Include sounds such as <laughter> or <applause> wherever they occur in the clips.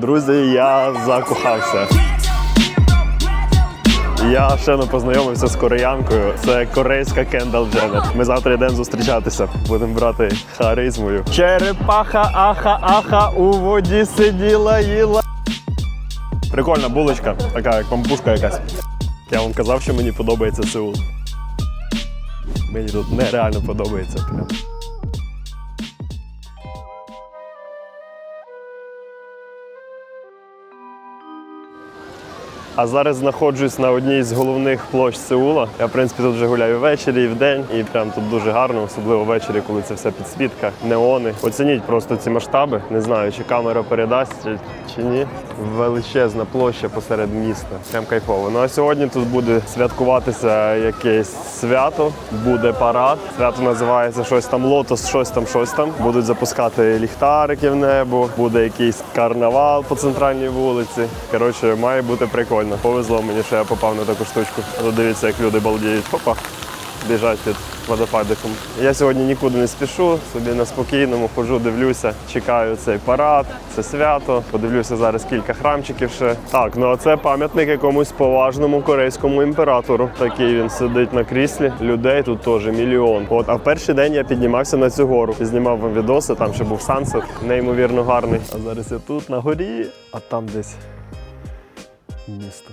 Друзі, я закохався. Я ще не познайомився з кореянкою. Це корейська Кендал Дженнер. Ми завтра йдемо зустрічатися. Будемо брати харизмою. Черепаха, аха, аха, у воді сиділа, їла. Прикольна булочка, така як пампушка якась. Я вам казав, що мені подобається Сеул. Мені тут нереально подобається. Прям. А зараз знаходжусь на одній з головних площ Сеула. Я, в принципі, тут вже гуляю ввечері і вдень, і прям тут дуже гарно, особливо ввечері, коли це все підсвітка, неони. Оцініть просто ці масштаби. Не знаю, чи камера передасть чи, чи ні. Величезна площа посеред міста. Прям кайфово. Ну а сьогодні тут буде святкуватися якесь свято, буде парад. Свято називається щось там лотос, щось там, щось там. Будуть запускати ліхтарики в небо, буде якийсь карнавал по центральній вулиці. Коротше, має бути прикольно. Повезло мені, що я попав на таку штучку. Дивіться, як люди балдіють. Хопа. Біжать під водопадиком. Я сьогодні нікуди не спішу, собі на спокійному ходжу, дивлюся, чекаю цей парад, це свято. Подивлюся зараз кілька храмчиків ще. Так, ну а це пам'ятник якомусь поважному корейському імператору. Такий він сидить на кріслі. Людей тут теж мільйон. От, а в перший день я піднімався на цю гору. Знімав вам відоси, там ще був сансет, неймовірно гарний. А зараз я тут на горі, а там десь місто.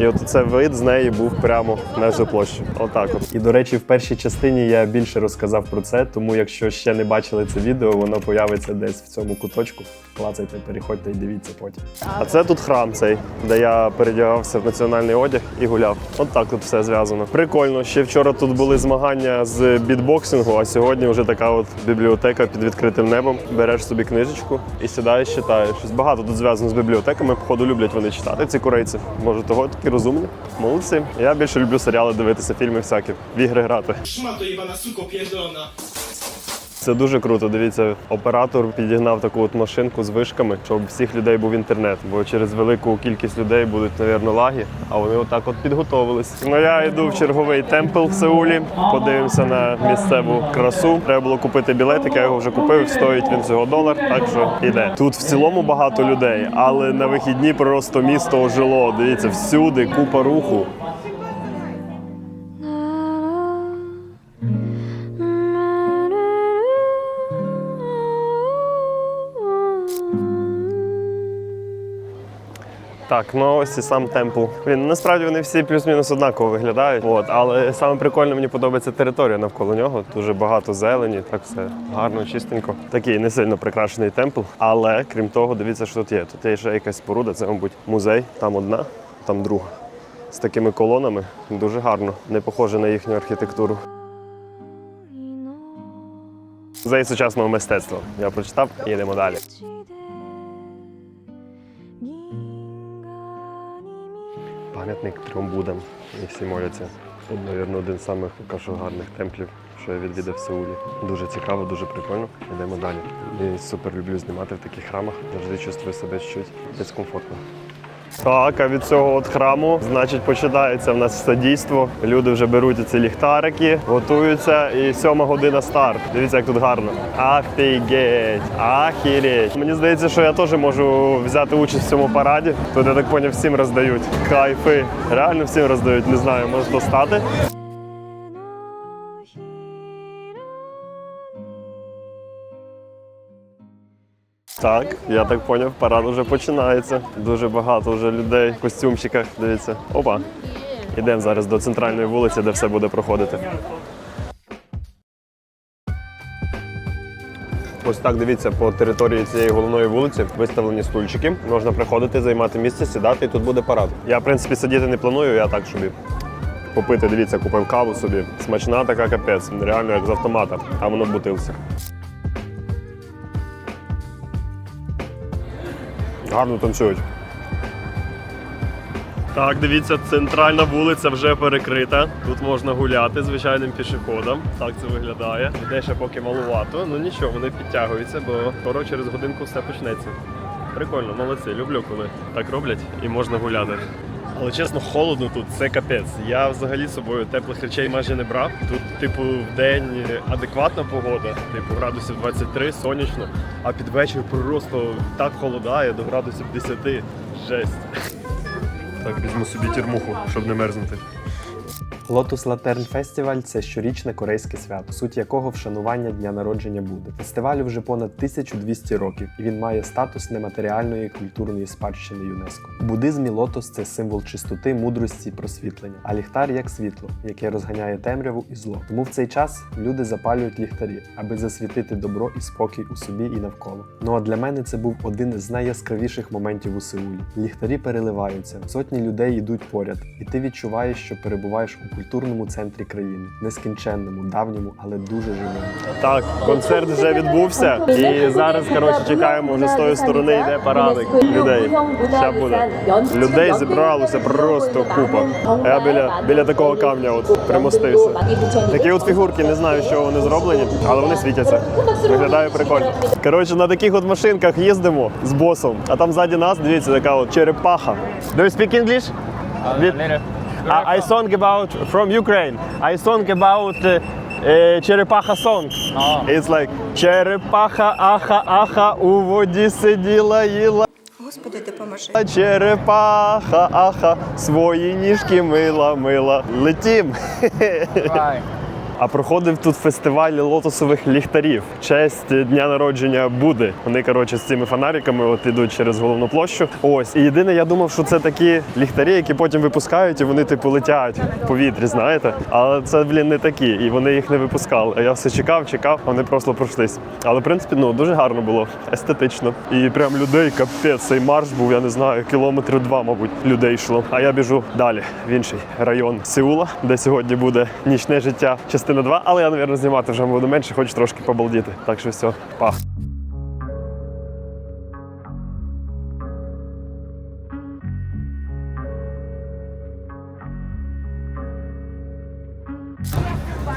І от це вид з неї був прямо на цю площу. Отак от. І до речі, в першій частині я більше розказав про це, тому якщо ще не бачили це відео, воно появиться десь в цьому куточку. Клацайте, переходьте і дивіться потім. А це тут храм цей, де я передягався в національний одяг і гуляв. От так тут все зв'язано. Прикольно. Ще вчора тут були змагання з бітбоксингу, а сьогодні вже така от бібліотека під відкритим небом. Береш собі книжечку і сідаєш, читаєш. Багато тут зв'язано з бібліотеками. Походу люблять вони читати ці корейці. Може, того такі розумні. Молодці. Я більше люблю серіали дивитися, фільми всякі, в ігри грати. Шмато, Івана, suko pierdolona. Це дуже круто. Дивіться, оператор підігнав таку от машинку з вишками, щоб всіх людей був інтернет. Бо через велику кількість людей будуть, навірно, лаги, а вони отак от підготовились. Ну я йду в черговий темпл в Сеулі. Подивимося на місцеву красу. Треба було купити білетик, я його вже купив. Стоїть він всього долар, так що іде. Тут в цілому багато людей, але на вихідні просто місто ожило. Дивіться, всюди купа руху. Так, ну ось і сам темпл. Він насправді вони всі плюс-мінус однаково виглядають. От, але саме прикольно мені подобається територія навколо нього. Дуже багато зелені, так все гарно, чистенько. Такий не сильно прикрашений темпл. Але крім того, дивіться, що тут є. Тут є ще якась споруда, це, мабуть, музей. Там одна, там друга. З такими колонами дуже гарно, не похоже на їхню архітектуру. Музей сучасного мистецтва. Я прочитав, їдемо далі. Пам'ятник трьом Будам. І всі моляться. Тут, мабуть, один з самих поки що гарних темплів, що я відвідав в Сеулі. Дуже цікаво, дуже прикольно. Йдемо далі. І супер люблю знімати в таких храмах. Завжди чувствую себе чуть безкомфортно. Так, а від цього от храму, значить, починається в нас все дійство. Люди вже беруть ці ліхтарики, готуються, і сьома година старт. Дивіться, як тут гарно. Афігеть, ахіреть. Мені здається, що я теж можу взяти участь в цьому параді. Тут я так поняв, всім роздають. Кайфи. Реально всім роздають. Не знаю, може достати. Так, я так поняв, парад уже починається. Дуже багато вже людей в костюмчиках. Дивіться. Опа. Йдемо зараз до центральної вулиці, де все буде проходити. Ось так дивіться по території цієї головної вулиці виставлені стульчики. Можна приходити, займати місце, сідати, і тут буде парад. Я, в принципі, сидіти не планую, я так собі попити. Дивіться, купив каву собі. Смачна така капець. Реально як з автомата, а воно в бутилці. Гарно танцюють. Так, дивіться, центральна вулиця вже перекрита. Тут можна гуляти звичайним пішоходом. Так це виглядає. Людей ще поки малувато, ну нічого, вони підтягуються, бо скоро через годинку все почнеться. Прикольно, молодці. Люблю, коли так роблять і можна гуляти. Але чесно, холодно тут, це капець. Я взагалі з собою теплих речей майже не брав. Тут, типу, в день адекватна погода, типу градусів 23, сонячно, а під вечір просто так холодає до градусів 10. Жесть. Так, візьму собі тірмуху, щоб не мерзнути. Lotus Lantern Festival – це щорічне корейське свято, суть якого вшанування дня народження Будди. Фестивалю вже понад 1200 років, і він має статус нематеріальної культурної спадщини ЮНЕСКО. У буддизмі лотос це символ чистоти, мудрості, просвітлення, а ліхтар як світло, яке розганяє темряву і зло. Тому в цей час люди запалюють ліхтарі, аби засвітити добро і спокій у собі і навколо. Ну а для мене це був один з найяскравіших моментів у Сеулі. Ліхтарі переливаються, сотні людей йдуть поряд, і ти відчуваєш, що перебуваєш у культурному центрі країни, нескінченному, давньому, але дуже живому. Так, концерт вже відбувся, і зараз коротше чекаємо вже з тої сторони йде парадик людей. Ще буде людей зібралося просто купа. А я біля біля такого камня от примостився. Такі от фігурки, не знаю, що вони зроблені, але вони світяться. Виглядає прикольно. Коротше, на таких от машинках їздимо з босом, а там ззаді нас, дивіться, така от черепаха. Do you speak English? Від- I, I song about from Ukraine. I song about uh, uh, черепаха song. It's like черепаха, аха, аха, у воді сиділа, їла. Господи, допоможи. Черепаха, аха, свої ніжки мила, мила. Летім. А проходив тут фестиваль лотосових ліхтарів. Честь дня народження Буди. Вони коротше з цими фонариками от ідуть через головну площу. Ось і єдине, я думав, що це такі ліхтарі, які потім випускають, і вони типу летять в повітрі, знаєте. Але це блін не такі, і вони їх не випускали. Я все чекав, чекав, вони просто пройшлись. Але в принципі, ну дуже гарно було, естетично. І прям людей капець. Цей марш був, я не знаю, кілометрів два, мабуть, людей йшло. А я біжу далі в інший район Сеула, де сьогодні буде нічне життя, частина 2. Але я, мабуть, знімати вже буду менше, хочу трошки побалдіти. Так що все, па.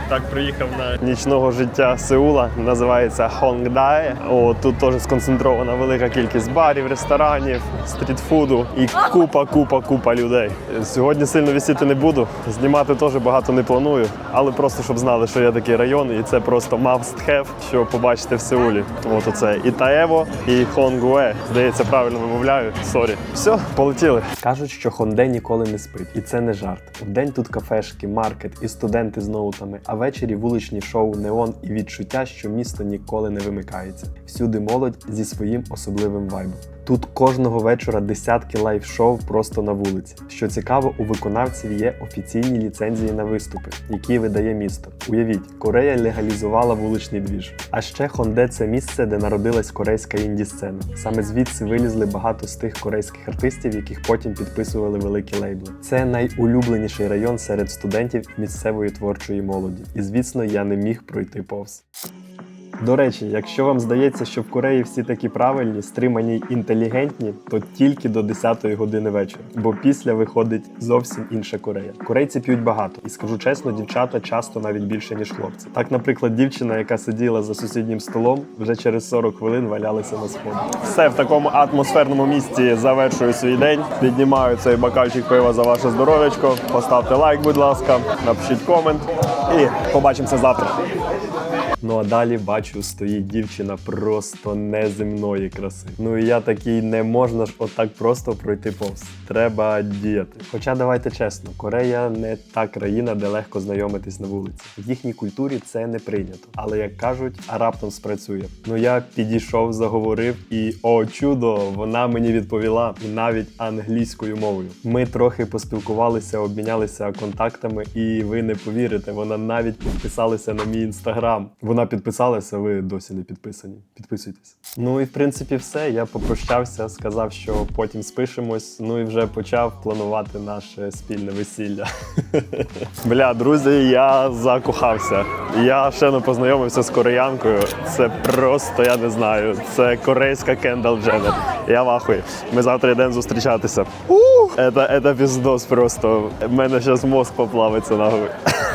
Так, приїхав на нічного життя Сеула, називається Хонгдае. О, тут теж сконцентрована велика кількість барів, ресторанів, стрітфуду і купа, купа, купа людей. Сьогодні сильно висіти не буду. Знімати теж багато не планую, але просто щоб знали, що є такий район, і це просто must have, що побачите в Сеулі. От оце і Таево, і Хонгуе. Здається, правильно вимовляю. Сорі. Все, полетіли. Кажуть, що Хонде ніколи не спить, і це не жарт. Вдень тут кафешки, маркет і студенти з ноутами, а ввечері вуличні шоу, неон і відчуття, що місто ніколи не вимикається. Всюди молодь зі своїм особливим вайбом. Тут кожного вечора десятки лайв-шоу просто на вулиці. Що цікаво, у виконавців є офіційні ліцензії на виступи, які видає місто. Уявіть, Корея легалізувала вуличний двіж. А ще Хонде це місце, де народилась корейська інді-сцена. Саме звідси вилізли багато з тих корейських артистів, яких потім підписували великі лейбли. Це найулюбленіший район серед студентів місцевої творчої молоді. І звісно, я не міг пройти повз. До речі, якщо вам здається, що в Кореї всі такі правильні, стримані інтелігентні, то тільки до 10-ї години вечора, бо після виходить зовсім інша Корея. Корейці п'ють багато, і скажу чесно, дівчата часто навіть більше ніж хлопці. Так, наприклад, дівчина, яка сиділа за сусіднім столом, вже через 40 хвилин валялася на сходах. Все в такому атмосферному місці завершую свій день. Піднімаю цей бокальчик пива за ваше здоров'ячко. Поставте лайк, будь ласка, напишіть комент і побачимося завтра. Ну а далі бачу, стоїть дівчина просто неземної краси. Ну і я такий не можна ж отак просто пройти повз. Треба діяти. Хоча давайте чесно, Корея не та країна, де легко знайомитись на вулиці. В їхній культурі це не прийнято. Але як кажуть, а раптом спрацює. Ну я підійшов, заговорив, і о чудо, вона мені відповіла і навіть англійською мовою. Ми трохи поспілкувалися, обмінялися контактами, і ви не повірите, вона навіть підписалася на мій інстаграм. Вона підписалася, ви досі не підписані. Підписуйтесь. Ну і в принципі все. Я попрощався, сказав, що потім спишемось. Ну і вже почав планувати наше спільне весілля. <laughs> Бля, друзі, я закохався. Я ще не познайомився з кореянкою. Це просто я не знаю. Це корейська Кендал Дженнер. Я в ахуї. Ми завтра йдемо зустрічатися. Это піздос просто. У мене зараз мозк поплавиться нахуй. <laughs>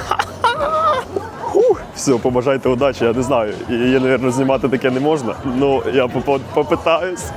Все, побажайте удачі, я не знаю. Її, мабуть, знімати таке не можна. Ну, я попитаюсь.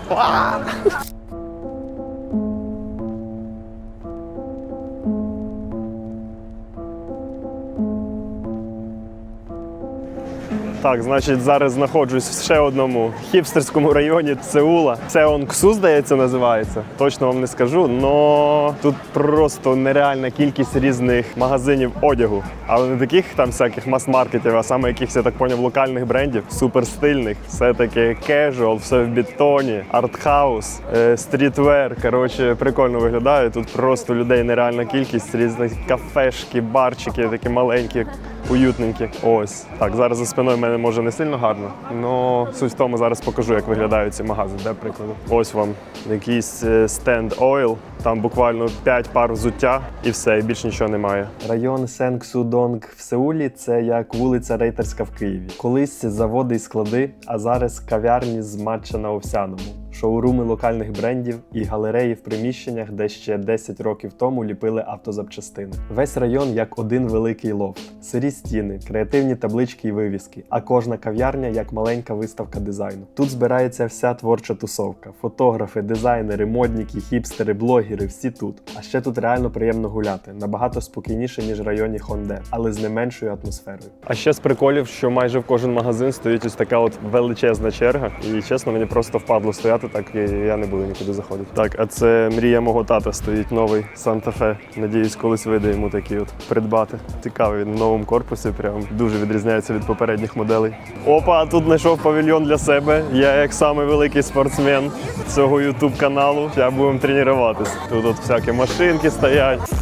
Так, значить, зараз знаходжусь в ще одному хіпстерському районі Сеула. Це Онксу, здається, називається. Точно вам не скажу, але тут просто нереальна кількість різних магазинів одягу. Але не таких там всяких мас-маркетів, а саме якихось, я так поняв, локальних брендів, супер стильних. Все таки кежуал, все в бетоні, артхаус, е, стрітвер. Коротше, прикольно виглядає. Тут просто людей нереальна кількість, різних кафешки, барчики, такі маленькі. Уютненькі. Ось. Так, зараз за спиною в мене може не сильно гарно. але суть в тому зараз покажу, як виглядають ці магазини, де прикладу. Ось вам якийсь стенд ойл, там буквально 5 пар взуття і все, і більше нічого немає. Район Сенксудонг в Сеулі це як вулиця Рейтерська в Києві. Колись заводи і склади, а зараз кав'ярні з матча на овсяному. Шоуруми локальних брендів і галереї в приміщеннях, де ще 10 років тому ліпили автозапчастини. Весь район як один великий лофт, сирі стіни, креативні таблички і вивіски, а кожна кав'ярня як маленька виставка дизайну. Тут збирається вся творча тусовка: фотографи, дизайнери, модніки, хіпстери, блогери, всі тут. А ще тут реально приємно гуляти, набагато спокійніше ніж в районі Хонде, але з не меншою атмосферою. А ще з приколів, що майже в кожен магазин стоїть ось така от величезна черга. І чесно, мені просто впадло стояти, так і я не буду нікуди заходити. Так, а це мрія мого тата стоїть новий Санта-Фе. Надіюсь, колись вийде йому такий от придбати. Цікавий він в новому корпусі, прям дуже відрізняється від попередніх моделей. Опа, тут знайшов павільйон для себе. Я як самий великий спортсмен цього ютуб каналу. Я будемо тренуватись. Тут от всякі машинки стоять.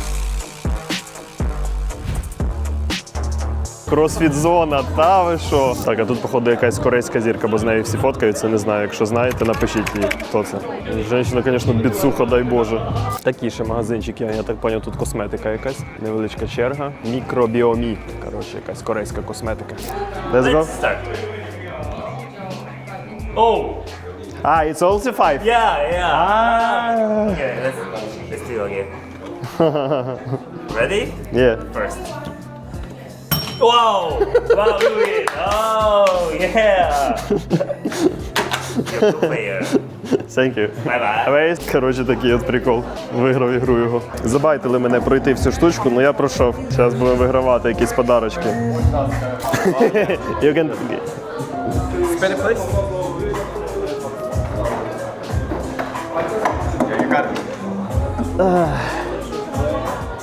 Кросфіт-зона, та ви що? Так, а тут, походу, якась корейська зірка, бо з нею всі фоткаються, не знаю. Якщо знаєте, напишіть їй, хто це. Женщина, звісно, біцуха, дай Боже. Такі ще магазинчики, я так зрозумів, тут косметика якась, невеличка черга. Мікробіомі. Коротше, якась корейська косметика. Let's go. Oh, А, it's also five. yeah, yeah. Ah. Okay, let's let's do it again. <laughs> Ready? Yeah. First. Wow! Wow, Louis! Oh, yeah! Thank you. Bye-bye. Весь, коротше, такий от прикол. Виграв ігру його. Забайтили мене пройти всю штучку, але я пройшов. Зараз будемо вигравати якісь подарочки. you can... Spin it, please.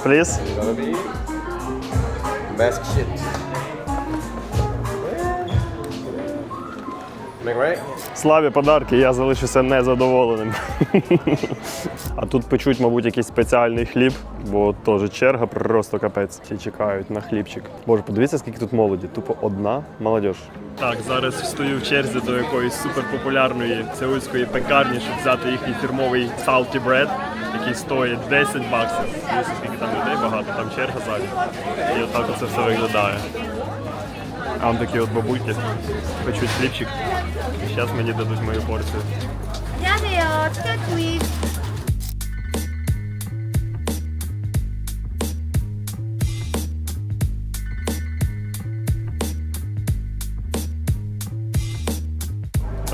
Please. Mask shit. Right? Славі подарки, я залишуся незадоволеним. <laughs> А тут печуть, мабуть, якийсь спеціальний хліб, бо теж черга, просто капець. Всі чекають на хлібчик. Боже, подивіться, скільки тут молоді. Тупо одна молодь. Так, зараз стою в черзі до якоїсь суперпопулярної сеульської пекарні, щоб взяти їхній фірмовий salty bread, який стоїть 10 баксів. Дивіться, скільки там людей багато, там черга залі. І отак це все виглядає. А он такі от бабульки. Печуть хлібчик. І зараз мені дадуть мою порцію. Дякую.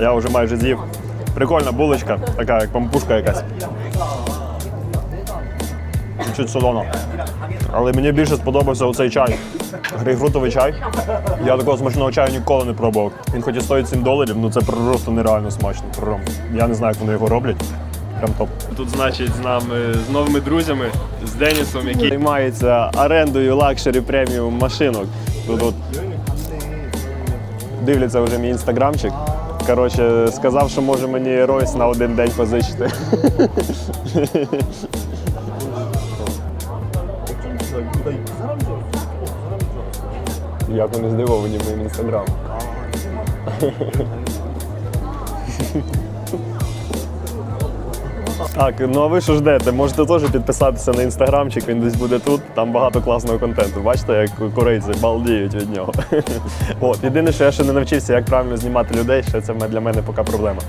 Я вже майже з'їв. Прикольна булочка, така як пампушка якась. Чуть солона. Але мені більше сподобався оцей чай. Грейпфрутовий чай. Я такого смачного чаю ніколи не пробував. Він хоч і стоїть 7 доларів, ну це просто нереально смачно. Я не знаю, як вони його роблять. Прям топ. Тут, значить, з нами з новими друзями, з Денісом, який займається орендою лакшері преміум машинок. Тут от дивляться вже мій інстаграмчик. Коротше, сказав, що може мені Ройс на один день позичити. Як вони здивовані моїм інстаграмом. Так, ну а ви що ждете? Можете теж підписатися на інстаграмчик, він десь буде тут. Там багато класного контенту. Бачите, як корейці балдіють від нього. <laughs> От, єдине, що я ще не навчився, як правильно знімати людей, ще це для мене поки проблема.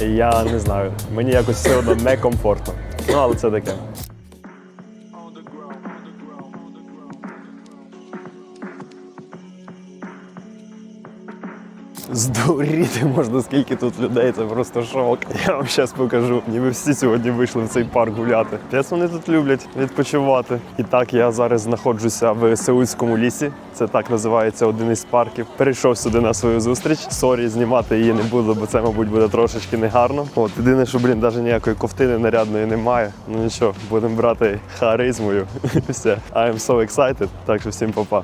Я не знаю, мені якось все одно некомфортно. Ну, але це таке. Здуріти можна, скільки тут людей, це просто шок. Я вам зараз покажу. Ніби всі сьогодні вийшли в цей парк гуляти. П'єс вони тут люблять відпочивати. І так я зараз знаходжуся в Сеульському лісі. Це так називається один із парків. Перейшов сюди на свою зустріч. Сорі, знімати її не буду, бо це, мабуть, буде трошечки негарно. От єдине, що, блін, навіть ніякої ковтини нарядної немає. Ну нічого, будемо брати харизмою. <laughs> Все. I am so excited. Так що всім па-па.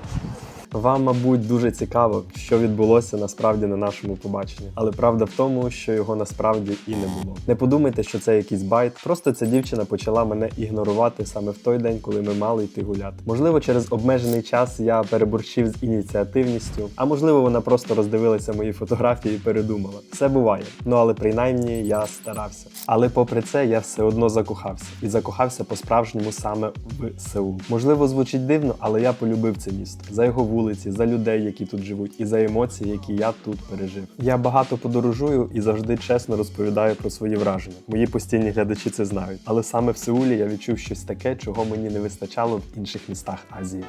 Вам, мабуть, дуже цікаво, що відбулося насправді на нашому побаченні. Але правда в тому, що його насправді і не було. Не подумайте, що це якийсь байт. Просто ця дівчина почала мене ігнорувати саме в той день, коли ми мали йти гуляти. Можливо, через обмежений час я переборщив з ініціативністю, а можливо, вона просто роздивилася мої фотографії і передумала. Все буває. Ну але принаймні я старався. Але попри це, я все одно закохався і закохався по-справжньому саме в Сеул. Можливо, звучить дивно, але я полюбив це місто за його вулиці, за людей, які тут живуть, і за емоції, які я тут пережив. Я багато подорожую і завжди чесно розповідаю про свої враження. Мої постійні глядачі це знають. Але саме в Сеулі я відчув щось таке, чого мені не вистачало в інших містах Азії.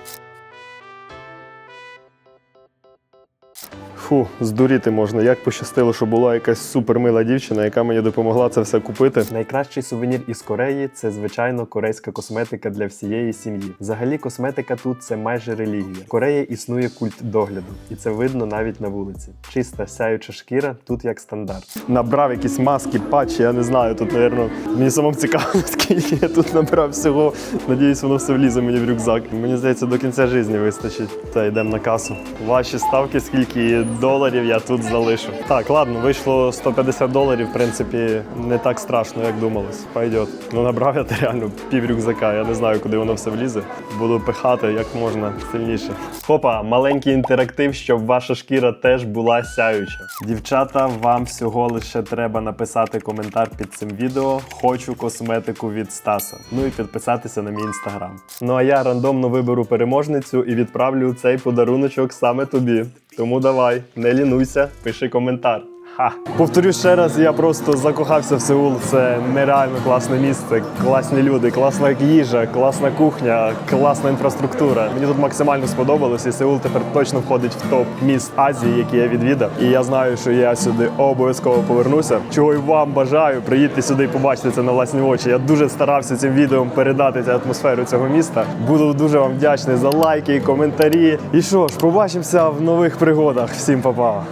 Фу, здуріти можна. Як пощастило, що була якась супермила дівчина, яка мені допомогла це все купити. Найкращий сувенір із Кореї це звичайно корейська косметика для всієї сім'ї. Взагалі, косметика тут це майже релігія. В Кореї існує культ догляду, і це видно навіть на вулиці. Чиста сяюча шкіра тут як стандарт. Набрав якісь маски, патчі, я не знаю. Тут, напевно, мені самому цікаво, <laughs> скільки я тут набрав всього. Надіюсь, воно все влізе мені в рюкзак. Мені здається, до кінця життя вистачить. Та йдемо на касу. Ваші ставки, скільки доларів я тут залишу. Так, ладно, вийшло 150 доларів. В принципі, не так страшно, як думалось. Пойдет. Ну набрав я реально пів рюкзака. Я не знаю, куди воно все влізе. Буду пихати як можна сильніше. Хопа, маленький інтерактив, щоб ваша шкіра теж була сяюча. Дівчата, вам всього лише треба написати коментар під цим відео. Хочу косметику від Стаса. Ну і підписатися на мій інстаграм. Ну а я рандомно виберу переможницю і відправлю цей подаруночок саме тобі. Тому давай, не лінуйся, пиши коментар. Повторю ще раз, я просто закохався в Сеул. Це нереально класне місце, класні люди, класна їжа, класна кухня, класна інфраструктура. Мені тут максимально сподобалось, і Сеул тепер точно входить в топ міст Азії, які я відвідав. І я знаю, що я сюди обов'язково повернуся. Чого й вам бажаю, приїдьте сюди і побачите це на власні очі. Я дуже старався цим відео передати цю атмосферу цього міста. Буду дуже вам вдячний за лайки коментарі. І що ж, побачимося в нових пригодах. Всім па-па!